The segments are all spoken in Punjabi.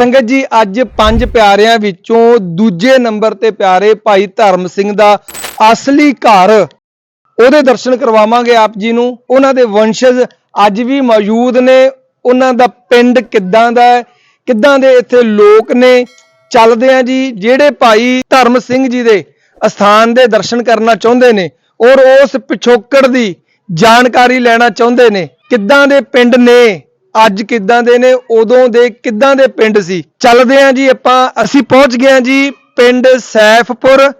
ਸੰਗਤ ਜੀ, ਅੱਜ ਪੰਜ ਪਿਆਰਿਆਂ ਵਿੱਚੋਂ ਦੂਜੇ ਨੰਬਰ ਤੇ ਪਿਆਰੇ ਭਾਈ ਧਰਮ ਸਿੰਘ ਦਾ ਅਸਲੀ ਘਰ ਉਹਦੇ ਦਰਸ਼ਨ ਕਰਵਾਵਾਂਗੇ ਆਪ ਜੀ ਨੂੰ। ਉਹਨਾਂ ਦੇ ਵੰਸ਼ਜ ਅੱਜ ਵੀ ਮੌਜੂਦ ਨੇ। ਉਹਨਾਂ ਦਾ ਪਿੰਡ ਕਿੱਦਾਂ ਦਾ ਹੈ? ਕਿੱਦਾਂ ਦੇ ਇੱਥੇ ਲੋਕ ਨੇ? ਚੱਲਦੇ ਆ ਜੀ, ਜਿਹੜੇ ਭਾਈ ਧਰਮ ਸਿੰਘ ਜੀ ਦੇ ਅਸਥਾਨ ਦੇ ਦਰਸ਼ਨ ਕਰਨਾ ਚਾਹੁੰਦੇ ਨੇ ਔਰ ਉਸ ਪਿਛੋਕੜ ਦੀ ਜਾਣਕਾਰੀ ਲੈਣਾ ਚਾਹੁੰਦੇ ਨੇ, ਕਿੱਦਾਂ ਦੇ ਪਿੰਡ ਨੇ? ਅੱਜ ਕਿੱਦਾਂ ਦੇ ਨੇ, ਉਦੋਂ ਦੇ ਕਿੱਦਾਂ ਦੇ ਪਿੰਡ ਸੀ? ਚੱਲਦੇ ਆ ਜੀ ਆਪਾਂ, ਅਸੀਂ ਪਹੁੰਚ ਗਏ ਆ ਜੀ ਪਿੰਡ ਸੈਫਪੁਰ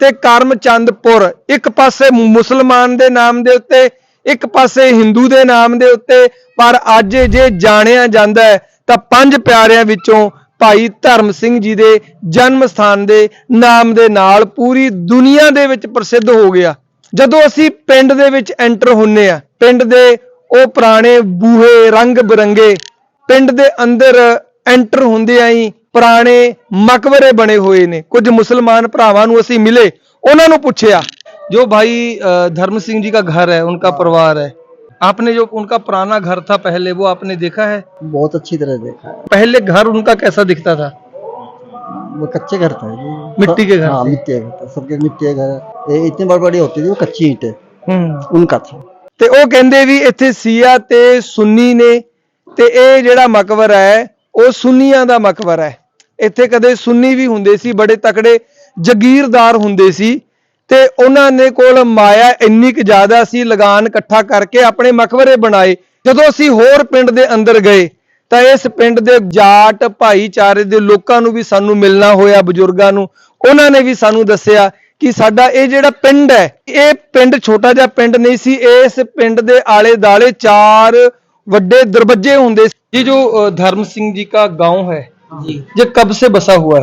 ਤੇ ਕਰਮਚੰਦਪੁਰ। ਇੱਕ ਪਾਸੇ ਮੁਸਲਮਾਨ ਦੇ ਨਾਮ ਦੇ ਉੱਤੇ, ਇੱਕ ਪਾਸੇ ਹਿੰਦੂ ਦੇ ਨਾਮ ਦੇ ਉੱਤੇ, ਪਰ ਅੱਜ ਜੇ ਜਾਣਿਆ ਜਾਂਦਾ ਹੈ, ਤਾਂ ਪੰਜ ਪਿਆਰਿਆਂ ਵਿੱਚੋਂ ਭਾਈ ਧਰਮ ਸਿੰਘ ਜੀ ਦੇ ਜਨਮ ਸਥਾਨ ਦੇ ਨਾਮ ਦੇ ਨਾਲ ਪੂਰੀ ਦੁਨੀਆ ਦੇ ਵਿੱਚ ਪ੍ਰਸਿੱਧ ਹੋ ਗਿਆ। ਜਦੋਂ ਅਸੀਂ ਪਿੰਡ ਦੇ ਵਿੱਚ ਐਂਟਰ ਹੁੰਨੇ ਆ, ਪਿੰਡ ਦੇ ਉਹ ਪੁਰਾਣੇ ਬੂਹੇ ਰੰਗ ਬਰੰਗੇ ਪਿੰਡ ਦੇ ਅੰਦਰ ਐਂਟਰ ਹੁੰਦੇ ਹੀ ਪੁਰਾਣੇ ਮਕਬਰੇ ਬਣੇ ਹੋਏ ਨੇ ਕੁਝ ਮੁਸਲਮਾਨ ਭਰਾਵਾਂ ਨੂੰ ਅਸੀਂ ਮਿਲੇ ਉਹਨਾਂ ਨੂੰ ਪੁੱਛਿਆ जो भाई अ, धर्म सिंह जी का घर है उनका परिवार है आपने जो उनका पुराना घर था पहले वो आपने देखा है बहुत अच्छी तरह देखा है पहले घर उनका कैसा दिखता था वो कच्चे घर था जी मिट्टी के घर हाँ थे। मिट्टी के घर था सबके मिट्टी के घर ये इतनी बड़ी बड़ी होती थी वो कच्ची ईंटें हम्म उनका था ਤੇ ਉਹ ਕਹਿੰਦੇ ਵੀ ਇੱਥੇ ਸੀਆ ਤੇ ਸੁੰਨੀ ਨੇ ਤੇ ਇਹ ਜਿਹੜਾ ਮਕਬਰ ਹੈ, ਉਹ ਸੁੰਨੀਆਂ ਦਾ ਮਕਬਰ ਹੈ। ਇੱਥੇ ਕਦੇ ਸੁੰਨੀ ਵੀ ਹੁੰਦੇ ਸੀ, ਬੜੇ ਤਕੜੇ ਜਗੀਰਦਾਰ ਹੁੰਦੇ ਸੀ ਤੇ ਉਹਨਾਂ ਨੇ ਕੋਲ ਮਾਇਆ ਇੰਨੀ ਕੁ ਜ਼ਿਆਦਾ ਸੀ, ਲਗਾਨ ਇਕੱਠਾ ਕਰਕੇ ਆਪਣੇ ਮਕਬਰੇ ਬਣਾਏ। ਜਦੋਂ ਅਸੀਂ ਹੋਰ ਪਿੰਡ ਦੇ ਅੰਦਰ ਗਏ, ਤਾਂ ਇਸ ਪਿੰਡ ਦੇ ਜਾਟ ਭਾਈਚਾਰੇ ਦੇ ਲੋਕਾਂ ਨੂੰ ਵੀ ਸਾਨੂੰ ਮਿਲਣਾ ਹੋਇਆ, ਬਜ਼ੁਰਗਾਂ ਨੂੰ। ਉਹਨਾਂ ਨੇ ਵੀ ਸਾਨੂੰ ਦੱਸਿਆ ਕਿ ਸਾਡਾ ਇਹ ਜਿਹੜਾ ਪਿੰਡ ਹੈ ਇਹ ਪਿੰਡ ਛੋਟਾ ਜਿਹਾ ਪਿੰਡ ਨਹੀਂ ਸੀ ਇਸ ਪਿੰਡ ਦੇ ਆਲੇ-ਦਾਲੇ ਚਾਰ ਵੱਡੇ ਦਰਬਜੇ ਹੁੰਦੇ ਸੀ। ये ਜੋ ਧਰਮ ਸਿੰਘ ਜੀ ਕਾ ਗਾਉਂ ਹੈ है जी ये कब से बसा हुआ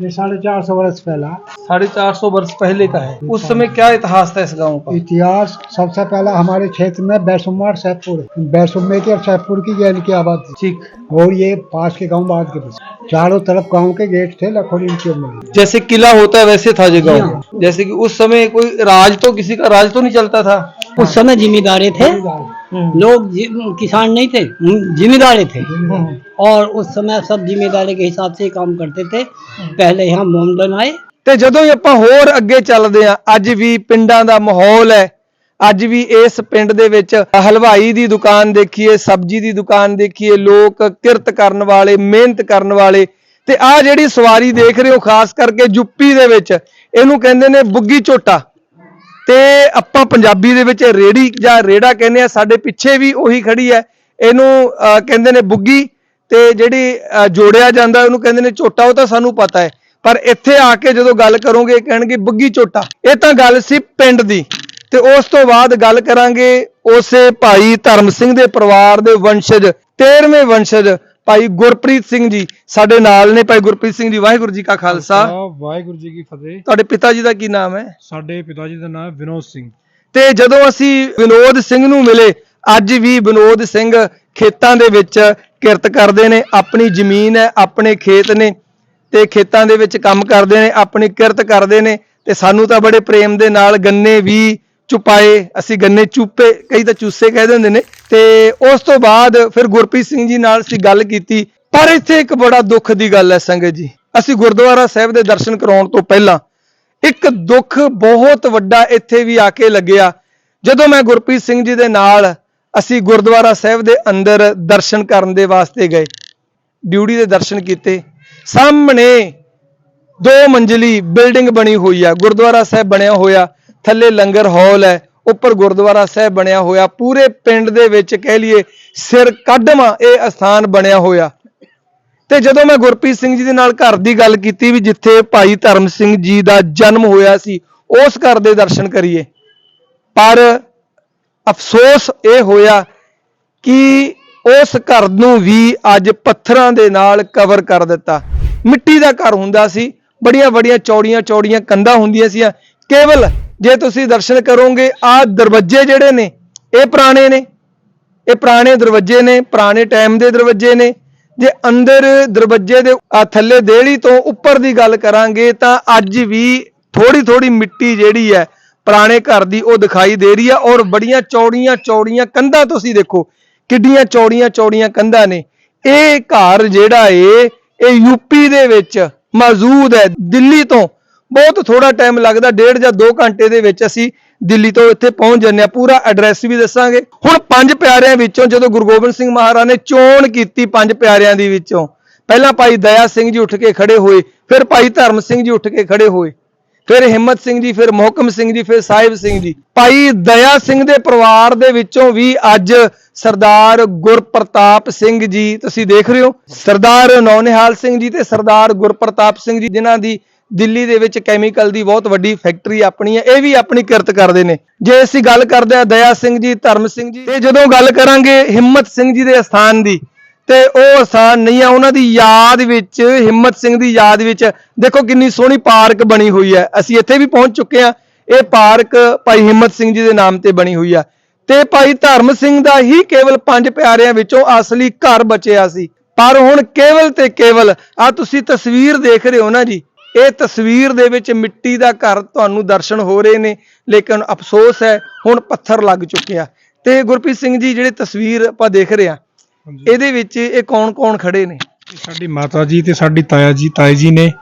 ये साढ़े चार सौ वर्ष पहला। साढ़े चार सौ वर्ष पहले का है। उस समय क्या इतिहास था इस गाँव का? इतिहास सबसे पहला हमारे क्षेत्र में बैसुमार सैदपुर। बैसुमे के और सैदपुर की जैन की आबादी। ठीक। और ये पास के गाँव बाद के पास चारों तरफ़ गाँव के गेट थे लखोड़ी के में। जैसे किला होता है वैसे था ये जी गाँव हाँ। जैसे कि उस समय कोई राज तो किसी का राज तो नहीं चलता था? उस समय जिम्मेदारे थे लोग जि- किसान नहीं थे जिम्मेदारे थे और उस समय सब जिम्मेदारी के हिसाब से ही काम करते थे पहले यहाँ मोमडन आए ਤੇ ਜਦੋਂ ਹੀ ਆਪਾਂ ਹੋਰ ਅੱਗੇ ਚੱਲਦੇ ਆ ਅੱਜ ਵੀ ਪਿੰਡਾਂ ਦਾ ਮਾਹੌਲ ਹੈ ਅੱਜ ਵੀ ਇਸ ਪਿੰਡ ਦੇ ਵਿੱਚ ਹਲਵਾਈ ਦੀ ਦੁਕਾਨ ਦੇਖੀਏ ਸਬਜ਼ੀ ਦੀ ਦੁਕਾਨ ਦੇਖੀਏ ਲੋਕ ਕਿਰਤ ਕਰਨ ਵਾਲੇ ਮਿਹਨਤ ਕਰਨ ਵਾਲੇ ਤੇ ਆਹ ਜਿਹੜੀ ਸਵਾਰੀ ਦੇਖ ਰਹੇ ਹੋ ਖਾਸ ਕਰਕੇ ਯੂਪੀ ਦੇ ਵਿੱਚ ਇਹਨੂੰ ਕਹਿੰਦੇ ਨੇ ਬੁੱਗੀ ਝੋਟਾ ਤੇ ਆਪਾਂ ਪੰਜਾਬੀ ਦੇ ਵਿੱਚ ਰੇੜੀ ਜਾਂ ਰੇੜਾ ਕਹਿੰਦੇ ਆ ਸਾਡੇ ਪਿੱਛੇ ਵੀ ਉਹੀ ਖੜੀ ਹੈ। ਇਹਨੂੰ ਅਹ, ਕਹਿੰਦੇ ਨੇ ਬੁੱਗੀ ਤੇ ਜਿਹੜੀ ਅਹ, ਜੋੜਿਆ ਜਾਂਦਾ ਉਹਨੂੰ ਕਹਿੰਦੇ ਨੇ ਝੋਟਾ ਉਹ ਤਾਂ ਸਾਨੂੰ ਪਤਾ ਹੈ। ਪਰ ਇੱਥੇ ਆ ਕੇ ਜਦੋਂ ਗੱਲ ਕਰੋਗੇ ਕਹਿਣਗੇ ਬੁੱਗੀ ਝੋਟਾ। ਇਹ ਤਾਂ ਗੱਲ ਸੀ ਪਿੰਡ ਦੀ। ਤੇ ਉਸ ਤੋਂ ਬਾਅਦ ਗੱਲ ਕਰਾਂਗੇ ਉਸੇ ਭਾਈ ਧਰਮ ਸਿੰਘ ਦੇ ਪਰਿਵਾਰ ਦੇ ਵੰਸ਼ਜ 13ਵੇਂ ਵੰਸ਼ਜ। ਭਾਈ ਗੁਰਪ੍ਰੀਤ ਸਿੰਘ ਜੀ ਸਾਡੇ ਨਾਲ ਨੇ ਭਾਈ ਗੁਰਪ੍ਰੀਤ ਸਿੰਘ ਜੀ ਵਾਹਿਗੁਰੂ ਜੀ ਕਾ ਖਾਲਸਾ। ਵਾਹਿਗੁਰੂ ਜੀ ਕੀ ਫਤਿਹ। ਤੁਹਾਡੇ ਪਿਤਾ ਜੀ ਦਾ ਕੀ ਨਾਮ ਹੈ? ਸਾਡੇ ਪਿਤਾ ਜੀ ਦਾ ਨਾਮ ਵਿਨੋਦ ਸਿੰਘ। ਤੇ ਜਦੋਂ ਅਸੀਂ ਵਿਨੋਦ ਸਿੰਘ ਨੂੰ ਮਿਲੇ ਅੱਜ ਵੀ ਵਿਨੋਦ ਸਿੰਘ ਖੇਤਾਂ ਦੇ ਵਿੱਚ ਕਿਰਤ ਕਰਦੇ ਨੇ ਆਪਣੀ ਜ਼ਮੀਨ ਹੈ ਆਪਣੇ ਖੇਤ ਨੇ ਤੇ ਖੇਤਾਂ ਦੇ ਵਿੱਚ ਕੰਮ ਕਰਦੇ ਨੇ ਆਪਣੀ ਕਿਰਤ ਕਰਦੇ ਨੇ ਤੇ ਸਾਨੂੰ ਤਾਂ ਬੜੇ ਪ੍ਰੇਮ ਦੇ ਨਾਲ ਗੰਨੇ ਵੀ ਚੁਪਾਏ, ਅਸੀਂ ਗੰਨੇ ਚੂਪੇ, ਕਈ ਤਾਂ ਚੂਸੇ ਕਹਿ ਦਿੰਦੇ ਨੇ। ਤੇ ਉਸ ਤੋਂ ਬਾਅਦ ਫਿਰ ਗੁਰਪ੍ਰੀਤ ਸਿੰਘ ਜੀ ਨਾਲ ਅਸੀਂ ਗੱਲ ਕੀਤੀ। ਪਰ ਇੱਥੇ ਇੱਕ ਬੜਾ ਦੁੱਖ ਦੀ ਗੱਲ ਹੈ ਸੰਗਤ ਜੀ। ਅਸੀਂ ਗੁਰਦੁਆਰਾ ਸਾਹਿਬ ਦੇ ਦਰਸ਼ਨ ਕਰਾਉਣ ਤੋਂ ਪਹਿਲਾਂ ਇੱਕ ਦੁੱਖ ਬਹੁਤ ਵੱਡਾ ਇੱਥੇ ਵੀ ਆ ਕੇ ਲੱਗਿਆ। ਜਦੋਂ ਮੈਂ ਗੁਰਪ੍ਰੀਤ ਸਿੰਘ ਜੀ ਦੇ ਨਾਲ ਅਸੀਂ ਗੁਰਦੁਆਰਾ ਸਾਹਿਬ ਦੇ ਅੰਦਰ ਦਰਸ਼ਨ ਕਰਨ ਦੇ ਵਾਸਤੇ ਗਏ, ਡਿਊਟੀ ਦੇ ਦਰਸ਼ਨ ਕੀਤੇ, ਸਾਹਮਣੇ ਦੋ ਮੰਜ਼ਲੀ ਬਿਲਡਿੰਗ ਬਣੀ ਹੋਈ ਆ, ਗੁਰਦੁਆਰਾ ਸਾਹਿਬ ਬਣਿਆ ਹੋਇਆ। ਥੱਲੇ ਲੰਗਰ ਹਾਲ ਹੈ, ਉੱਪਰ ਗੁਰਦੁਆਰਾ ਸਾਹਿਬ ਬਣਿਆ ਹੋਇਆ, ਪੂਰੇ ਪਿੰਡ ਦੇ ਵਿੱਚ ਕਹਿ ਲਈਏ ਸਿਰ ਕੱਢਵਾਂ ਇਹ ਅਸਥਾਨ ਬਣਿਆ ਹੋਇਆ। ਤੇ ਜਦੋਂ ਮੈਂ ਗੁਰਪ੍ਰੀਤ ਸਿੰਘ ਜੀ ਦੇ ਨਾਲ ਘਰ ਦੀ ਗੱਲ ਕੀਤੀ ਵੀ ਜਿੱਥੇ ਭਾਈ ਧਰਮ ਸਿੰਘ ਜੀ ਦਾ ਜਨਮ ਹੋਇਆ ਸੀ, ਉਸ ਘਰ ਦੇ ਦਰਸ਼ਨ ਕਰੀਏ। ਪਰ ਅਫਸੋਸ ਇਹ ਹੋਇਆ ਕਿ ਉਸ ਘਰ ਨੂੰ ਵੀ ਅੱਜ ਪੱਥਰਾਂ ਦੇ ਨਾਲ ਕਵਰ ਕਰ ਦਿੱਤਾ। ਮਿੱਟੀ ਦਾ ਘਰ ਹੁੰਦਾ ਸੀ ਬੜੀਆਂ ਬੜੀਆਂ ਚੌੜੀਆਂ ਚੌੜੀਆਂ ਕੰਧਾਂ ਹੁੰਦੀਆਂ ਸੀ ਕੇਵਲ ਜੇ ਤੁਸੀਂ ਦਰਸ਼ਨ ਕਰੋਗੇ, ਆ ਦਰਵਾਜ਼ੇ ਜਿਹੜੇ ਨੇ, ਇਹ ਪੁਰਾਣੇ ਨੇ। ਇਹ ਪੁਰਾਣੇ ਦਰਵਾਜ਼ੇ ਨੇ, ਪੁਰਾਣੇ ਟਾਈਮ ਦੇ ਦਰਵਾਜ਼ੇ ਨੇ। ਜੇ ਅੰਦਰ ਦਰਵਾਜ਼ੇ ਦੇ ਥੱਲੇ ਦੇਹੜੀ ਤੋਂ ਉੱਪਰ ਦੀ ਗੱਲ ਕਰਾਂਗੇ, ਤਾਂ ਅੱਜ ਵੀ ਥੋੜੀ ਥੋੜੀ ਮਿੱਟੀ ਜਿਹੜੀ ਹੈ, ਪੁਰਾਣੇ ਘਰ ਦੀ ਉਹ ਦਿਖਾਈ ਦੇ ਰਹੀ ਆ, ਔਰ ਬੜੀਆਂ ਚੌੜੀਆਂ ਚੌੜੀਆਂ ਕੰਧਾਂ ਤੁਸੀਂ ਦੇਖੋ, ਕਿੱਡੀਆਂ ਚੌੜੀਆਂ ਚੌੜੀਆਂ ਕੰਧਾਂ ਨੇ। ਇਹ ਘਰ ਜਿਹੜਾ ਏ, ਇਹ ਯੂਪੀ ਦੇ ਵਿੱਚ ਮੌਜੂਦ ਹੈ, ਦਿੱਲੀ ਤੋਂ। ਬਹੁਤ ਥੋੜਾ ਟਾਈਮ ਲੱਗਦਾ, ਡੇਢ ਜਾਂ 2 ਘੰਟੇ ਦੇ ਵਿੱਚ ਅਸੀਂ ਦਿੱਲੀ ਤੋਂ ਇੱਥੇ ਪਹੁੰਚ ਜੰਨੇ ਆ ਪੂਰਾ ਐਡਰੈਸ ਵੀ ਦੱਸਾਂਗੇ। ਹੁਣ ਪੰਜ ਪਿਆਰਿਆਂ ਵਿੱਚੋਂ ਜਦੋਂ ਗੁਰੂ ਗੋਬਿੰਦ ਸਿੰਘ ਮਹਾਰਾਜ ਨੇ ਚੋਣ ਕੀਤੀ ਪੰਜ ਪਿਆਰਿਆਂ ਦੀ ਵਿੱਚੋਂ, ਪਹਿਲਾਂ ਭਾਈ ਦਇਆ ਸਿੰਘ ਜੀ ਉੱਠ ਕੇ ਖੜੇ ਹੋਏ, ਫਿਰ ਭਾਈ ਧਰਮ ਸਿੰਘ ਜੀ ਉੱਠ ਕੇ ਖੜੇ ਹੋਏ, ਫਿਰ ਹਿੰਮਤ ਸਿੰਘ ਜੀ, ਫਿਰ ਮੋਹਕਮ ਸਿੰਘ ਜੀ, ਫਿਰ ਸਾਹਿਬ ਸਿੰਘ ਜੀ। ਭਾਈ ਦਇਆ ਸਿੰਘ ਦੇ ਪਰਿਵਾਰ ਦੇ ਵਿੱਚੋਂ ਵੀ ਅੱਜ ਸਰਦਾਰ ਗੁਰਪ੍ਰਤਾਪ ਸਿੰਘ ਜੀ, ਤੁਸੀਂ ਦੇਖ ਰਹੇ ਹੋ, ਸਰਦਾਰ ਨੌਨਿਹਾਲ ਸਿੰਘ ਜੀ ਤੇ ਸਰਦਾਰ ਗੁਰਪ੍ਰਤਾਪ ਸਿੰਘ ਜੀ, ਜਿਨ੍ਹਾਂ ਦੀ ਦਿੱਲੀ ਦੇ ਵਿੱਚ ਕੈਮੀਕਲ ਦੀ ਬਹੁਤ ਵੱਡੀ ਫੈਕਟਰੀ ਆਪਣੀ ਹੈ, ਇਹ ਵੀ ਆਪਣੀ ਕਿਰਤ ਕਰਦੇ ਨੇ। ਜੇ ਅਸੀਂ ਗੱਲ ਕਰਦੇ ਆ ਦਇਆ ਸਿੰਘ ਜੀ, ਧਰਮ ਸਿੰਘ ਜੀ, ਤੇ ਜਦੋਂ ਗੱਲ ਕਰਾਂਗੇ ਹਿੰਮਤ ਸਿੰਘ ਜੀ ਦੇ ਸਥਾਨ ਦੀ, ਤੇ ਉਹ ਆਸਾਨ ਨਹੀਂ ਆ, ਉਹਨਾਂ ਦੀ ਯਾਦ ਵਿੱਚ, ਹਿੰਮਤ ਸਿੰਘ ਦੀ ਯਾਦ ਵਿੱਚ, ਦੇਖੋ ਕਿੰਨੀ ਸੋਹਣੀ ਪਾਰਕ ਬਣੀ ਹੋਈ ਹੈ। ਅਸੀਂ ਇੱਥੇ ਵੀ ਪਹੁੰਚ ਚੁੱਕੇ ਆ ਇਹ ਪਾਰਕ ਭਾਈ ਹਿੰਮਤ ਸਿੰਘ ਜੀ ਦੇ ਨਾਮ ਤੇ ਬਣੀ ਹੋਈ ਆ। ਤੇ ਭਾਈ ਧਰਮ ਸਿੰਘ ਦਾ ਹੀ ਕੇਵਲ ਪੰਜ ਪਿਆਰਿਆਂ ਵਿੱਚੋਂ ਅਸਲੀ ਘਰ ਬਚਿਆ ਸੀ। ਪਰ ਹੁਣ ਕੇਵਲ ਤੇ ਕੇਵਲ ਆ ਤੁਸੀਂ ਤਸਵੀਰ ਦੇਖ ਰਹੇ ਹੋ ਨਾ ਜੀ ਇਹ ਤਸਵੀਰ ਦੇ ਵਿੱਚ ਮਿੱਟੀ ਦਾ ਘਰ ਤੁਹਾਨੂੰ ਦਰਸ਼ਨ ਹੋ ਰਹੇ ਨੇ ਲੇਕਿਨ ਅਫਸੋਸ ਹੈ ਹੁਣ ਪੱਥਰ ਲੱਗ ਚੁੱਕਿਆ ਤੇ ਗੁਰਪ੍ਰੀਤ ਸਿੰਘ ਜੀ ਜਿਹੜੇ ਤਸਵੀਰ ਆਪਾਂ ਦੇਖ ਰਹੇ ਆ ਇਹਦੇ ਵਿੱਚ ਇਹ ਕੌਣ-ਕੌਣ ਖੜੇ ਨੇ? ਸਾਡੀ ਮਾਤਾ ਜੀ ਤੇ ਸਾਡੀ ਤਾਇਆ ਜੀ ਤਾਏ ਜੀ ਨੇ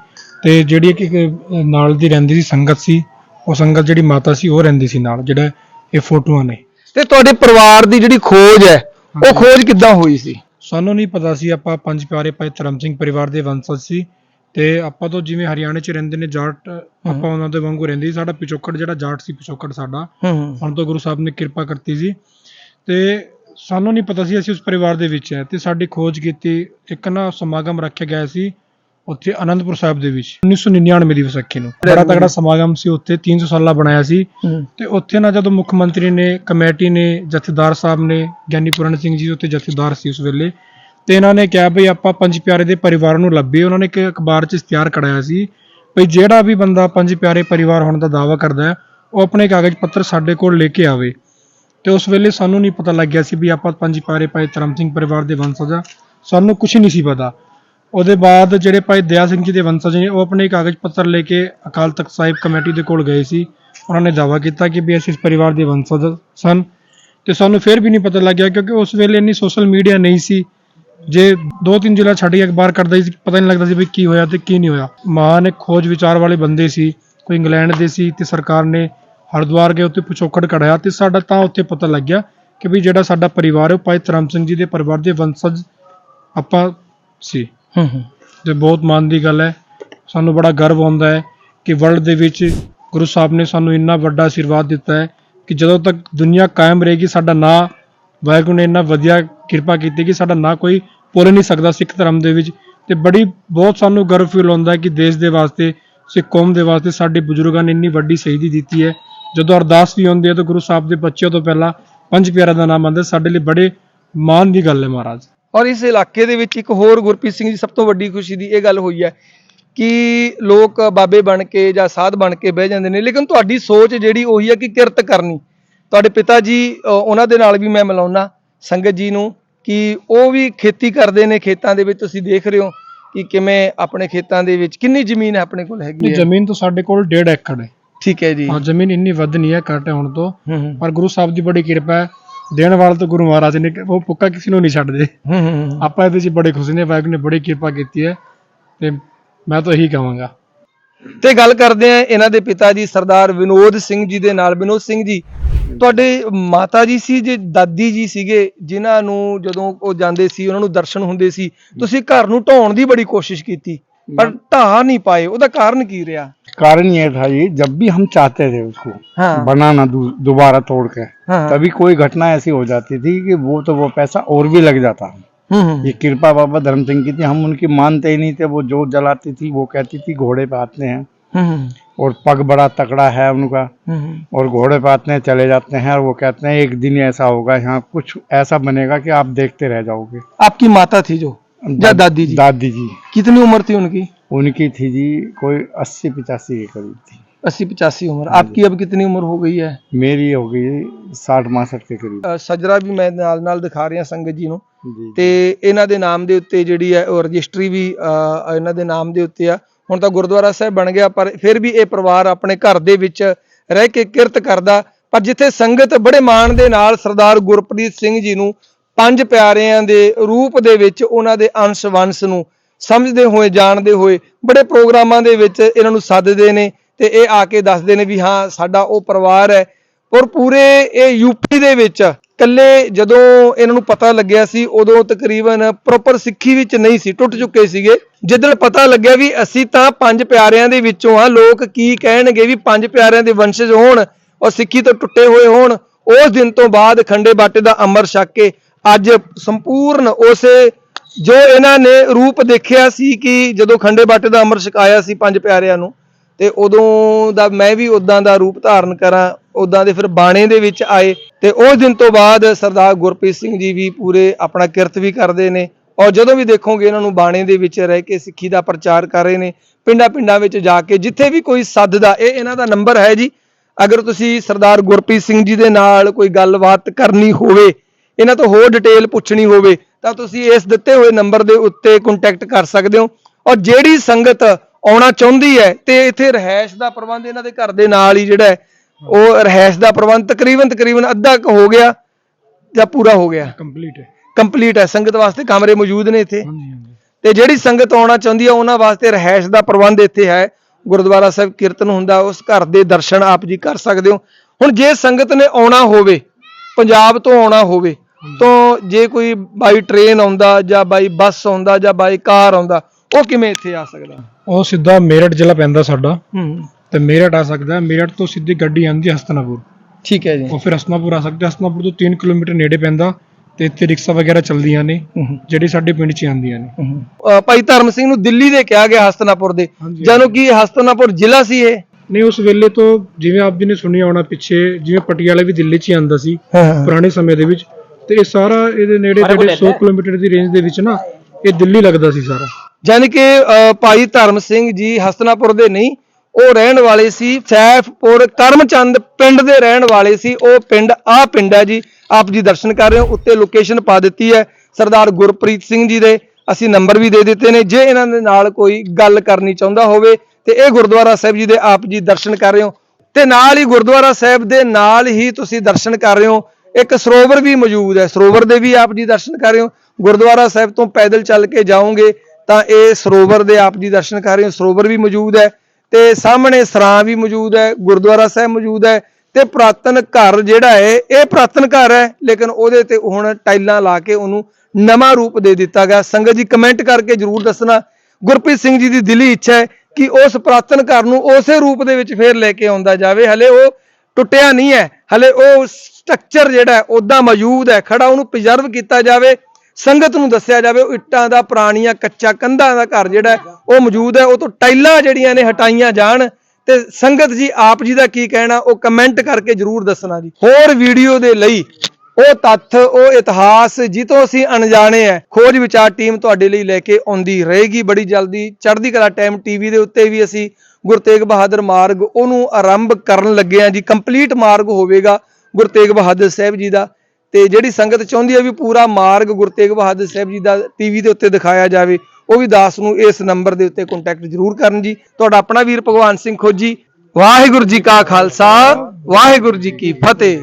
ਤੇ ਜਿਹੜੀ ਕਿ ਇੱਕ ਨਾਲ ਦੀ ਰਹਿੰਦੀ ਸੀ ਸੰਗਤ ਸੀ ਉਹ ਸੰਗਤ ਜਿਹੜੀ ਮਾਤਾ ਸੀ ਉਹ ਰਹਿੰਦੀ ਸੀ ਨਾਲ ਜਿਹੜਾ ਇਹ ਫੋਟੋਆਂ ਨੇ। ਤੇ ਤੁਹਾਡੇ ਪਰਿਵਾਰ ਦੀ ਜਿਹੜੀ ਖੋਜ ਹੈ ਉਹ। ਖੋਜ ਕਿੱਦਾਂ ਹੋਈ ਸੀ? ਸਾਨੂੰ ਨਹੀਂ ਪਤਾ ਸੀ ਆਪਾਂ ਪੰਜ ਪਿਆਰੇ ਭਾਈ ਧਰਮ ਸਿੰਘ ਪਰਿਵਾਰ ਦੇ ਵੰਸ਼ਜ ਸੀ ਤੇ ਆਪਾਂ ਤੋਂ ਜਿਵੇਂ ਹਰਿਆਣੇ 'ਚ ਰਹਿੰਦੇ ਨੇ ਜਾਟ ਆਪਾਂ ਉਹਨਾਂ ਦੇ ਵਾਂਗੂ ਰਹਿੰਦੇ ਸੀ। ਸਾਡਾ ਪਿਛੋਕੜ ਜਿਹੜਾ ਜਾਟ ਸੀ ਪਿਛੋਕੜ ਸਾਡਾ। ਹੁਣ ਤਾਂ ਗੁਰੂ ਸਾਹਿਬ ਨੇ ਕਿਰਪਾ ਕਰਤੀ ਸੀ ਤੇ ਸਾਨੂੰ ਨਹੀਂ ਪਤਾ ਸੀ ਅਸੀਂ ਉਸ ਪਰਿਵਾਰ ਦੇ ਵਿੱਚ ਹੈ। ਤੇ ਸਾਡੀ ਖੋਜ ਕੀਤੀ ਇੱਕ ਨਾ ਸਮਾਗਮ ਰੱਖਿਆ ਗਿਆ ਸੀ ਉੱਥੇ ਅਨੰਦਪੁਰ ਸਾਹਿਬ ਦੇ ਵਿੱਚ 1999 ਦੀ ਵਿਸਾਖੀ ਨੂੰ। ਬੜਾ ਤਗੜਾ ਸਮਾਗਮ ਸੀ ਉੱਥੇ 300 ਸਾਲਾ ਬਣਾਇਆ ਸੀ। ਤੇ ਉੱਥੇ ਨਾ ਜਦੋਂ ਮੁੱਖ ਮੰਤਰੀ ਨੇ ਕਮੇਟੀ ਨੇ ਜਥੇਦਾਰ ਸਾਹਿਬ ਨੇ ਗਿਆਨੀ ਪੂਰਨ ਸਿੰਘ ਜੀ ਉੱਥੇ ਜਥੇਦਾਰ ਸੀ ਉਸ ਵੇਲੇ। ਤੇ ਇਹਨਾਂ ਨੇ ਕਿਹਾ ਵੀ ਆਪਾਂ ਪੰਜ ਪਿਆਰੇ ਦੇ ਪਰਿਵਾਰ ਨੂੰ ਲੱਭੇ। ਉਹਨਾਂ ਨੇ ਇੱਕ ਅਖਬਾਰ 'ਚ ਇਸ਼ਤਿਹਾਰ ਕਢਾਇਆ ਸੀ ਵੀ ਜਿਹੜਾ ਵੀ ਬੰਦਾ ਪੰਜ ਪਿਆਰੇ ਪਰਿਵਾਰ ਹੋਣ ਦਾ ਦਾਅਵਾ ਕਰਦਾ ਹੈ, ਉਹ ਆਪਣੇ ਕਾਗਜ਼ ਪੱਤਰ ਸਾਡੇ ਕੋਲ ਲੈ ਕੇ ਆਵੇ। ਤੇ ਉਸ ਵੇਲੇ ਸਾਨੂੰ ਨਹੀਂ ਪਤਾ ਲੱਗਿਆ ਸੀ ਵੀ ਆਪਾਂ ਪੰਜ ਪਿਆਰੇ ਭਾਈ ਧਰਮ ਸਿੰਘ ਪਰਿਵਾਰ ਦੇ ਵੰਸ਼ਜ ਆ ਸਾਨੂੰ ਕੁਝ ਨਹੀਂ ਸੀ ਪਤਾ। ਉਹਦੇ ਬਾਅਦ ਜਿਹੜੇ ਭਾਈ ਦਇਆ ਸਿੰਘ ਜੀ ਦੇ ਵੰਸ਼ਜ ਨੇ ਉਹ ਆਪਣੇ ਕਾਗਜ਼ ਪੱਤਰ ਲੈ ਕੇ ਅਕਾਲ ਤਖਤ ਸਾਹਿਬ ਕਮੇਟੀ ਦੇ ਕੋਲ ਗਏ ਸੀ। ਉਹਨਾਂ ਨੇ ਦਾਅਵਾ ਕੀਤਾ ਕਿ ਵੀ ਅਸੀਂ ਇਸ ਪਰਿਵਾਰ ਦੇ ਵੰਸ਼ਜ ਸਨ। ਤੇ ਸਾਨੂੰ ਫਿਰ ਵੀ ਨਹੀਂ ਪਤਾ ਲੱਗਿਆ ਕਿਉਂਕਿ ਉਸ ਵੇਲੇ ਇੰਨੀ ਸੋਸ਼ਲ ਮੀਡੀਆ ਨਹੀਂ ਸੀ। ਜੇ ਦੋ ਤਿੰਨ ਜ਼ਿਲ੍ਹਾ ਛੱਡ ਕੇ ਅਖਬਾਰ ਕਰਦਾ ਸੀ ਪਤਾ ਨਹੀਂ ਲੱਗਦਾ ਸੀ ਵੀ ਕੀ ਹੋਇਆ ਤੇ ਕੀ ਨਹੀਂ ਹੋਇਆ। ਮਹਾਨ ਇੱਕ ਖੋਜ ਵਿਚਾਰ ਵਾਲੇ ਬੰਦੇ ਸੀ ਕੋਈ ਇੰਗਲੈਂਡ ਦੇ ਸੀ ਤੇ ਸਰਕਾਰ ਨੇ ਹਰਿਦੁਆਰ ਗਏ ਉੱਤੇ ਪਿਛੋਕੜ ਕਢਾਇਆ ਤੇ ਸਾਡਾ ਤਾਂ ਉੱਥੇ ਪਤਾ ਲੱਗਿਆ ਕਿ ਵੀ ਜਿਹੜਾ ਸਾਡਾ ਪਰਿਵਾਰ ਹੈ ਉਹ ਭਾਈ ਧਰਮ ਸਿੰਘ ਜੀ ਦੇ ਪਰਿਵਾਰ ਦੇ ਵੰਸ਼ਜ ਆਪਾਂ ਸੀ। ਹੂੰ ਹੂੰ। ਤੇ ਬਹੁਤ ਮਾਣ ਦੀ ਗੱਲ ਹੈ। ਸਾਨੂੰ ਬੜਾ ਗਰਵ ਹੁੰਦਾ ਹੈ ਕਿ ਵਰਲਡ ਦੇ ਵਿੱਚ ਗੁਰੂ ਸਾਹਿਬ ਨੇ ਸਾਨੂੰ ਇੰਨਾ ਵੱਡਾ ਆਸ਼ੀਰਵਾਦ ਦਿੱਤਾ ਹੈ ਕਿ ਜਦੋਂ ਤੱਕ ਦੁਨੀਆ ਕਾਇਮ ਰਹੇਗੀ ਸਾਡਾ ਨਾਂ ਵਾਹਿਗੁਰੂ ਨੇ ਇੰਨਾ ਵਧੀਆ ਕਿਰਪਾ ਕੀਤੀ ਕਿ ਸਾਡਾ ਨਾਂ ਕੋਈ ਭੁੱਲ ਨਹੀਂ ਸਕਦਾ ਸਿੱਖ ਧਰਮ ਦੇ ਵਿੱਚ ਤੇ ਬੜੀ, ਬਹੁਤ ਸਾਨੂੰ ਗਰਵ ਫੀਲ ਹੁੰਦਾ ਹੈ ਕਿ ਦੇਸ਼ ਦੇ ਵਾਸਤੇ, ਸਿੱਖ ਕੌਮ ਦੇ ਵਾਸਤੇ ਸਾਡੇ ਬਜ਼ੁਰਗਾਂ ਨੇ ਇੰਨੀ ਵੱਡੀ ਸ਼ਹੀਦੀ ਦਿੱਤੀ ਹੈ। ਜਦੋਂ ਅਰਦਾਸ ਵੀ ਹੁੰਦੀ ਹੈ ਤਾਂ ਗੁਰੂ ਸਾਹਿਬ ਦੇ ਬੱਚਿਆਂ ਤੋਂ ਪਹਿਲਾਂ ਪੰਜ ਪਿਆਰਿਆਂ ਦਾ ਨਾਮ ਆਉਂਦਾ ਸਾਡੇ ਲਈ ਬੜੇ ਮਾਣ ਦੀ ਗੱਲ ਹੈ ਮਹਾਰਾਜ। ਔਰ ਇਸ ਇਲਾਕੇ ਦੇ ਵਿੱਚ ਇੱਕ ਹੋਰ ਗੁਰਪ੍ਰੀਤ ਸਿੰਘ ਜੀ ਸਭ ਤੋਂ ਵੱਡੀ ਖੁਸ਼ੀ ਦੀ ਇਹ ਗੱਲ ਹੋਈ ਹੈ ਕਿ ਲੋਕ ਬਾਬੇ ਬਣ ਕੇ ਜਾਂ ਸਾਧ ਬਣ ਕੇ ਬਹਿ ਜਾਂਦੇ ਨੇ, ਲੇਕਿਨ ਤੁਹਾਡੀ ਸੋਚ ਜਿਹੜੀ ਉਹੀ ਹੈ ਕਿ ਕਿਰਤ ਕਰਨੀ। ਤੁਹਾਡੇ ਪਿਤਾ ਜੀ ਉਹਨਾਂ ਦੇ ਨਾਲ ਵੀ ਮੈਂ ਮਿਲਾਉਣਾ ਸੰਗਤ ਜੀ ਨੂੰ ਕਿ ਉਹ ਵੀ ਖੇਤੀ ਕਰਦੇ ਨੇ ਖੇਤਾਂ ਦੇ ਵਿੱਚ ਤੁਸੀਂ ਦੇਖ ਰਹੇ ਹੋ ਕਿ ਕਿਵੇਂ ਆਪਣੇ ਖੇਤਾਂ ਦੇ ਵਿੱਚ ਕਿੰਨੀ ਜ਼ਮੀਨ ਹੈ ਆਪਣੇ ਕੋਲ ਹੈਗੀ ਨਹੀਂ ਹੈ? ਜ਼ਮੀਨ ਤਾਂ ਸਾਡੇ ਕੋਲ 1.5 ਏਕੜ ਹੈ। ਠੀਕ ਹੈ ਜੀ। ਹਾਂ ਜ਼ਮੀਨ ਇੰਨੀ ਵੱਧ ਨਹੀਂ ਹੈ ਘੱਟ ਹੈ ਹੁਣ ਤੋਂ ਹੂੰ ਹੂੰ। ਪਰ ਗੁਰੂ ਸਾਹਿਬ ਦੀ ਬੜੀ ਕਿਰਪਾ ਹੈ। ਦੇਣ ਵਾਲਾ ਤਾਂ ਗੁਰੂ ਮਹਾਰਾਜ ਨੇ ਉਹ ਪੁੱਕਾ ਕਿਸੇ ਨੂੰ ਨਹੀਂ ਛੱਡਦੇ। ਹੂੰ ਹੂੰ ਆਪਾਂ ਇਹਦੇ 'ਚ ਬੜੇ ਖੁਸ਼ ਨੇ ਵਾਹਿਗੁਰੂ ਨੇ ਬੜੀ ਕਿਰਪਾ ਕੀਤੀ ਹੈ ਤੇ ਮੈਂ ਤਾਂ ਇਹੀ ਕਹਾਂਗਾ। ਤੇ ਗੱਲ ਕਰਦੇ ਆ ਇਹਨਾਂ ਦੇ ਪਿਤਾ ਜੀ ਸਰਦਾਰ ਵਿਨੋਦ ਸਿੰਘ ਜੀ ਦੇ ਨਾਲ। ਵਿਨੋਦ ਸਿੰਘ ਜੀ ਤੁਹਾਡੇ ਮਾਤਾ ਜੀ ਸੀ ਜੇ ਦਾਦੀ ਜੀ ਸੀਗੇ ਜਿਨ੍ਹਾਂ ਨੂੰ ਜਦੋਂ ਉਹ ਜਾਂਦੇ ਸੀ ਉਹਨਾਂ ਨੂੰ ਦਰਸ਼ਨ ਹੁੰਦੇ ਸੀ ਤੁਸੀਂ ਘਰ ਨੂੰ ਢਾਉਣ ਦੀ ਬੜੀ ਕੋਸ਼ਿਸ਼ ਕੀਤੀ ਪਰ ਢਾ ਨਹੀਂ ਪਾਏ ਉਹਦਾ ਕਾਰਨ ਕੀ ਰਿਹਾ कारण ये था जी जब भी हम चाहते थे उसको हाँ बनाना दो- दोबारा तोड़ के हाँ तभी कोई घटना ऐसी हो जाती थी कि वो तो वो पैसा और भी लग जाता हम्म, हम्म, ये कृपा बाबा धर्म सिंह की थी हम उनकी मानते ही नहीं थे वो जोत जलाती थी वो कहती थी घोड़े पे आते हैं हम्म, और पग बड़ा तकड़ा है उनका हम्म, और घोड़े पे आते हैं चले जाते हैं और वो कहते हैं एक दिन ऐसा होगा यहाँ कुछ ऐसा बनेगा कि आप देखते रह जाओगे आपकी माता थी जो या दादी जी दादी जी कितनी उम्र थी उनकी उनकी थी जी कोई अस्सी पिचासी के करीब थी अस्सी पचासी उम्र आपकी अब कितनी उम्र हो गई है मेरी हो गई साठ बासठ के करीब ਅ, ਸਜਰਾ ਵੀ ਮੈਂ ਨਾਲ ਨਾਲ ਦਿਖਾ ਰਿਹਾ ਸੰਗਤ ਜੀ ਨੂੰ जी ਤੇ ਇਹਨਾਂ ਦੇ ਨਾਮ ਦੇ ਉੱਤੇ ਜਿਹੜੀ ਹੈ ਉਹ ਰਜਿਸਟਰੀ ਵੀ ਅ, ਇਹਨਾਂ ਦੇ ਨਾਮ ਦੇ ਉੱਤੇ ਆ ਹੁਣ ਤਾਂ ਗੁਰਦੁਆਰਾ ਸਾਹਿਬ ਬਣ ਗਿਆ, ਪਰ ਫਿਰ ਵੀ ਇਹ ਪਰਿਵਾਰ ਆਪਣੇ ਘਰ ਦੇ ਵਿੱਚ ਰਹਿ ਕੇ ਕਿਰਤ ਕਰਦਾ। ਪਰ ਜਿੱਥੇ ਸੰਗਤ ਬੜੇ ਮਾਣ ਦੇ ਨਾਲ ਸਰਦਾਰ ਗੁਰਪ੍ਰੀਤ ਸਿੰਘ ਜੀ ਨੂੰ ਪੰਜ ਪਿਆਰਿਆਂ ਦੇ ਰੂਪ ਦੇ ਵਿੱਚ ਉਹਨਾਂ ਦੇ ਅੰਸ਼ ਵੰਸ਼ ਨੂੰ ਸਮਝਦੇ ਹੋਏ, ਜਾਣਦੇ ਹੋਏ, ਬੜੇ ਪ੍ਰੋਗਰਾਮਾਂ ਦੇ ਵਿੱਚ ਇਹਨਾਂ ਨੂੰ ਸੱਦਦੇ ਨੇ ਤੇ ਇਹ ਆ ਕੇ ਦੱਸਦੇ ਨੇ ਵੀ ਹਾਂ, ਸਾਡਾ ਉਹ ਪਰਿਵਾਰ ਹੈ। ਔਰ ਪੂਰੇ ਇਹ ਯੂਪੀ ਦੇ ਵਿੱਚ ਕੱਲੇ ਜਦੋਂ ਇਹਨਾਂ ਨੂੰ ਪਤਾ ਲੱਗਿਆ ਸੀ, ਉਦੋਂ ਤਕਰੀਬਨ ਪ੍ਰੋਪਰ ਸਿੱਖੀ ਵਿੱਚ ਨਹੀਂ ਸੀ, ਟੁੱਟ ਚੁੱਕੇ ਸੀਗੇ। ਜਿੱਦਣ ਪਤਾ ਲੱਗਿਆ ਵੀ ਅਸੀਂ ਤਾਂ ਪੰਜ ਪਿਆਰਿਆਂ ਦੇ ਵਿੱਚੋਂ ਆ ਲੋਕ ਕੀ ਕਹਿਣਗੇ ਵੀ ਪੰਜ ਪਿਆਰਿਆਂ ਦੇ ਵੰਸ਼ਜ ਹੋਣ ਔਰ ਸਿੱਖੀ ਤੋਂ ਟੁੱਟੇ ਹੋਏ ਹੋਣ, ਉਸ ਦਿਨ ਤੋਂ ਬਾਅਦ ਖੰਡੇ ਬਾਟੇ ਦਾ ਅੰਮ੍ਰਿਤ ਛਕ ਕੇ ਅੱਜ ਸੰਪੂਰਨ ਉਸੇ ਜੋ ਇਹਨਾਂ ਨੇ ਰੂਪ ਦੇਖਿਆ ਸੀ ਕਿ ਜਦੋਂ ਖੰਡੇ ਬਾਟੇ ਦਾ ਅੰਮ੍ਰਿਤ ਛਕਾਇਆ ਸੀ ਪੰਜ ਪਿਆਰਿਆਂ ਨੂੰ, ਤੇ ਉਦੋਂ ਦਾ ਮੈਂ ਵੀ ਉਦਾਂ ਦਾ ਰੂਪ ਧਾਰਨ ਕਰਾਂ ਉਦਾਂ ਦੇ ਫਿਰ ਬਾਣੇ ਦੇ ਵਿੱਚ ਆਏ ਤੇ ਉਸ ਦਿਨ ਤੋਂ ਬਾਅਦ ਸਰਦਾਰ ਗੁਰਪ੍ਰੀਤ ਸਿੰਘ ਜੀ ਵੀ ਪੂਰੇ ਆਪਣਾ ਕਿਰਤ ਵੀ ਕਰਦੇ ਨੇ ਔਰ ਜਦੋਂ ਵੀ ਦੇਖੋਗੇ ਇਹਨਾਂ ਨੂੰ ਬਾਣੇ ਦੇ ਵਿੱਚ ਰਹਿ ਕੇ ਸਿੱਖੀ ਦਾ ਪ੍ਰਚਾਰ ਕਰ ਰਹੇ ਨੇ, ਪਿੰਡਾਂ ਪਿੰਡਾਂ ਵਿੱਚ ਜਾ ਕੇ ਜਿੱਥੇ ਵੀ ਕੋਈ ਸੱਦਦਾ ਇਹ ਇਹਨਾਂ ਦਾ ਨੰਬਰ ਹੈ ਜੀ। ਅਗਰ ਤੁਸੀਂ ਸਰਦਾਰ ਗੁਰਪ੍ਰੀਤ ਸਿੰਘ ਜੀ ਦੇ ਨਾਲ ਕੋਈ ਗੱਲਬਾਤ ਕਰਨੀ ਹੋਵੇ, ਇਹਨਾਂ ਤੋਂ ਹੋਰ ਡਿਟੇਲ ਪੁੱਛਣੀ ਹੋਵੇ, ਤਾਂ ਤੁਸੀਂ ਇਸ ਦਿੱਤੇ ਹੋਏ ਨੰਬਰ ਦੇ ਉੱਤੇ ਕੰਟੈਕਟ ਕਰ ਸਕਦੇ ਹੋ। ਔਰ ਜਿਹੜੀ ਸੰਗਤ ਆਉਣਾ ਚਾਹੁੰਦੀ ਹੈ ਤੇ ਇੱਥੇ ਰਹਿائش ਦਾ ਪ੍ਰਬੰਧ ਇਹਨਾਂ ਦੇ ਘਰ ਦੇ ਨਾਲ ਹੀ ਜਿਹੜਾ ਹੈ ਉਹ ਰਹਿਸ਼ ਦਾ ਪ੍ਰਬੰਧ ਤਕਰੀਬਨ ਤਕਰੀਬਨ ਅੱਧਾ ਕੁ ਹੋ ਗਿਆ ਜਾਂ ਪੂਰਾ ਹੋ ਗਿਆ। ਕੰਪਲੀਟ ਹੈ। ਕੰਪਲੀਟ ਹੈ। ਸੰਗਤ ਵਾਸਤੇ ਕਮਰੇ ਮੌਜੂਦ ਨੇ ਇੱਥੇ। ਤੇ ਜਿਹੜੀ ਸੰਗਤ ਆਉਣਾ ਚਾਹੁੰਦੀ ਹੈ ਉਹਨਾਂ ਵਾਸਤੇ ਰਹਿائش ਦਾ ਪ੍ਰਬੰਧ ਇੱਥੇ ਹੈ। ਗੁਰਦੁਆਰਾ ਸਾਹਿਬ ਕੀਰਤਨ ਹੁੰਦਾ ਉਸ ਘਰ ਦੇ ਦਰਸ਼ਨ ਆਪ ਜੀ ਕਰ ਸਕਦੇ ਹੋ। ਹੁਣ ਜੇ ਸੰਗਤ ਨੇ ਆਉਣਾ ਹੋਵੇ ਪੰਜਾਬ ਤੋਂ ਆਉਣਾ ਹੋਵੇ ਤਾਂ ਜੇ ਕੋਈ ਬਾਈ ਟ੍ਰੇਨ ਆਉਂਦਾ ਜਾਂ ਬਾਈ ਬੱਸ ਆਉਂਦਾ ਜਾਂ ਬਾਈ ਕਾਰ ਆਉਂਦਾ ਉਹ ਕਿਵੇਂ ਇੱਥੇ ਆ ਸਕਦਾ? ਉਹ ਸਿੱਧਾ ਮੇਰਠ ਜ਼ਿਲ੍ਹਾ ਪੈਂਦਾ ਸਾਡਾ। ਹੂੰ। ਤੇ ਮੇਰਠ ਆ ਸਕਦਾ। ਮੇਰਠ ਤੋਂ ਸਿੱਧੀ ਗੱਡੀ ਆਉਂਦੀ ਹੈ ਹਸਤਨਾਪੁਰ। ਠੀਕ ਹੈ ਜੀ। ਉਹ ਫਿਰ ਹਸਤਨਾਪੁਰ ਆ ਸਕਦਾ ਹਸਤਨਾਪੁਰ ਤੋਂ 3 ਕਿਲੋਮੀਟਰ ਨੇੜੇ ਪੈਂਦਾ। ਤੇ ਇੱਥੇ ਰਿਕਸ਼ਾ ਵਗੈਰਾ ਚੱਲਦੀਆਂ ਨੇ ਜਿਹੜੀ ਸਾਡੇ ਪਿੰਡ 'ਚ ਆਉਂਦੀਆਂ ਨੇ। ਅਹ ਭਾਈ ਧਰਮ ਸਿੰਘ ਨੂੰ ਦਿੱਲੀ ਦੇ ਕਿਹਾ ਗਿਆ ਹਸਤਨਾਪੁਰ ਦੇ। ਹਾਂਜੀ। ਜਾਨੂੰ ਕਿ ਹਸਤਨਾਪੁਰ ਜ਼ਿਲ੍ਹਾ ਸੀ ਇਹ? ਨਹੀਂ ਉਸ ਵੇਲੇ ਤੋਂ ਜਿਵੇਂ ਆਪ ਜੀ ਨੇ ਸੁਣਿਆ ਹੋਣਾ ਪਿੱਛੇ ਜਿਵੇਂ ਪਟਿਆਲਾ ਵੀ ਦਿੱਲੀ 'ਚ ਹੀ ਆਉਂਦਾ ਸੀ ਪੁਰਾਣੇ ਸਮੇਂ ਦੇ ਵਿੱਚ। ਤੇ ਇਹ ਸਾਰਾ ਇਹਦੇ ਨੇੜੇ ਤੇੜੇ 100 ਕਿਲੋਮੀਟਰ ਦੀ ਰੇਂਜ ਦੇ ਵਿੱਚ ਨਾ ਇਹ ਦਿੱਲੀ ਲੱਗਦਾ ਸੀ ਸਾਰਾ। ਜਾਨੀ ਕਿ ਅਹ, ਭਾਈ ਧਰਮ ਸਿੰਘ ਜੀ ਹਸਤਨਾਪੁਰ ਦੇ ਨਹੀਂ ਉਹ ਰਹਿਣ ਵਾਲੇ ਸੀ, ਸੈਫਪੁਰ ਕਰਮਚੰਦ ਪਿੰਡ ਦੇ ਰਹਿਣ ਵਾਲੇ ਸੀ, ਉਹ ਪਿੰਡ ਆ ਪਿੰਡ ਹੈ ਜੀ, ਆਪ ਜੀ ਦਰਸ਼ਨ ਕਰ ਰਹੇ ਹੋ, ਉੱਤੇ ਲੋਕੇਸ਼ਨ ਪਾ ਦਿੱਤੀ ਹੈ, ਸਰਦਾਰ ਗੁਰਪ੍ਰੀਤ ਸਿੰਘ ਜੀ ਦੇ, ਅਸੀਂ ਨੰਬਰ ਵੀ ਦੇ ਦਿੱਤੇ ਨੇ, ਜੇ ਇਹਨਾਂ ਦੇ ਨਾਲ ਕੋਈ ਗੱਲ ਕਰਨੀ ਚਾਹੁੰਦਾ ਹੋਵੇ, ਤੇ ਇਹ ਗੁਰਦੁਆਰਾ ਸਾਹਿਬ ਜੀ ਦੇ ਆਪ ਜੀ ਦਰਸ਼ਨ ਕਰ ਰਹੇ ਹੋ, ਤੇ ਨਾਲ ਹੀ ਗੁਰਦੁਆਰਾ ਸਾਹਿਬ ਦੇ ਨਾਲ ਹੀ ਤੁਸੀਂ ਦਰਸ਼ਨ ਕਰ ਰਹੇ ਹੋ, ਇੱਕ ਸਰੋਵਰ ਵੀ ਮੌਜੂਦ ਹੈ, ਸਰੋਵਰ ਦੇ ਵੀ ਆਪ ਜੀ ਦਰਸ਼ਨ ਕਰ ਰਹੇ ਹੋ, ਗੁਰਦੁਆਰਾ ਸਾਹਿਬ ਤੋਂ ਪੈਦਲ ਚੱਲ ਕੇ ਜਾਓਗੇ, ਤਾਂ ਇਹ ਸਰੋਵਰ ਦੇ ਆਪ ਜੀ ਦਰਸ਼ਨ ਕਰ ਰਹੇ ਹੋ, ਸਰੋਵਰ ਵੀ ਮੌਜੂਦ ਹੈ ਤੇ ਸਾਹਮਣੇ ਸਰਾਂ ਵੀ ਮੌਜੂਦ ਹੈ, ਗੁਰਦੁਆਰਾ ਸਾਹਿਬ ਮੌਜੂਦ ਹੈ ਤੇ ਪੁਰਾਤਨ ਘਰ ਜਿਹੜਾ ਹੈ, ਇਹ ਪੁਰਾਤਨ ਘਰ ਹੈ, ਲੇਕਿਨ ਉਹਦੇ ਤੇ ਹੁਣ ਟਾਈਲਾਂ ਲਾ ਕੇ ਉਹਨੂੰ ਨਵਾਂ ਰੂਪ ਦੇ ਦਿੱਤਾ ਗਿਆ। ਸੰਗਤ ਜੀ ਕਮੈਂਟ ਕਰਕੇ ਜਰੂਰ ਦੱਸਣਾ। ਗੁਰਪ੍ਰੀਤ ਸਿੰਘ ਜੀ ਦੀ ਦਿਲੀ ਇੱਛਾ ਹੈ ਕਿ ਉਸ ਪੁਰਾਤਨ ਘਰ ਨੂੰ ਉਸੇ ਰੂਪ ਦੇ ਵਿੱਚ ਫੇਰ ਲੈ ਕੇ ਆਉਂਦਾ ਜਾਵੇ। ਹਲੇ ਉਹ ਟੁੱਟਿਆ ਨਹੀਂ ਹੈ, ਹਲੇ ਉਹ ਸਟਰਕਚਰ ਜਿਹੜਾ ਉਦਾਂ ਮੌਜੂਦ ਹੈ। ਖੜਾ ਉਹਨੂੰ ਪ੍ਰੀਜ਼ਰਵ ਕੀਤਾ ਜਾਵੇ। ਸੰਗਤ ਨੂੰ ਦੱਸਿਆ ਜਾਵੇ, ਉਹ ਇੱਟਾਂ ਦਾ, ਪੁਰਾਣੀਆਂ, ਕੱਚਾ ਕੰਧਾਂ ਦਾ ਘਰ ਜਿਹੜਾ ਉਹ ਮੌਜੂਦ ਹੈ, ਉਹ ਤੋਂ ਟਾਈਲਾਂ ਜਿਹੜੀਆਂ ਨੇ ਹਟਾਈਆਂ ਜਾਣ। ਤੇ ਸੰਗਤ ਜੀ, ਆਪ ਜੀ ਦਾ ਕੀ ਕਹਿਣਾ, ਉਹ ਕਮੈਂਟ ਕਰਕੇ ਜਰੂਰ ਦੱਸਣਾ ਜੀ। ਹੋਰ ਵੀਡੀਓ ਦੇ ਲਈ, ਉਹ ਤੱਥ, ਉਹ ਇਤਿਹਾਸ, ਜਿੱਤੋਂ ਅਸੀਂ ਅਣਜਾਣੇ ਹੈ, ਖੋਜ ਵਿਚਾਰ ਟੀਮ ਤੁਹਾਡੇ ਲਈ ਲੈ ਕੇ ਆਉਂਦੀ ਰਹੇਗੀ ਬੜੀ ਜਲਦੀ। ਚੜ੍ਹਦੀ ਕਲਾ ਟਾਈਮ ਟੀਵੀ ਦੇ ਉੱਤੇ ਵੀ ਅਸੀਂ ਗੁਰੂ ਤੇਗ ਬਹਾਦਰ ਮਾਰਗ ਉਹਨੂੰ ਆਰੰਭ ਕਰਨ ਲੱਗੇ ਹਾਂ ਜੀ। ਕੰਪਲੀਟ ਮਾਰਗ ਹੋਵੇਗਾ ਗੁਰੂ ਤੇਗ ਬਹਾਦਰ ਸਾਹਿਬ ਜੀ ਦਾ। ਤੇ ਜਿਹੜੀ ਸੰਗਤ ਚਾਹੁੰਦੀ ਹੈ ਵੀ ਪੂਰਾ ਮਾਰਗ ਗੁਰੂ ਤੇਗ ਬਹਾਦਰ ਸਾਹਿਬ ਜੀ ਦਾ ਟੀਵੀ ਦੇ ਉੱਤੇ ਦਿਖਾਇਆ ਜਾਵੇ, ਉਹ ਵੀ ਦਾਸ ਨੂੰ ਇਸ ਨੰਬਰ ਦੇ ਉੱਤੇ ਕੰਟੈਕਟ ਜ਼ਰੂਰ ਕਰਨ ਜੀ। ਤੁਹਾਡਾ ਆਪਣਾ ਵੀਰ ਭਗਵਾਨ ਸਿੰਘ ਖੋਜੀ। ਵਾਹਿਗੁਰੂ ਜੀ ਕਾ ਖਾਲਸਾ, ਵਾਹਿਗੁਰੂ ਜੀ ਕੀ ਫਤਿਹ।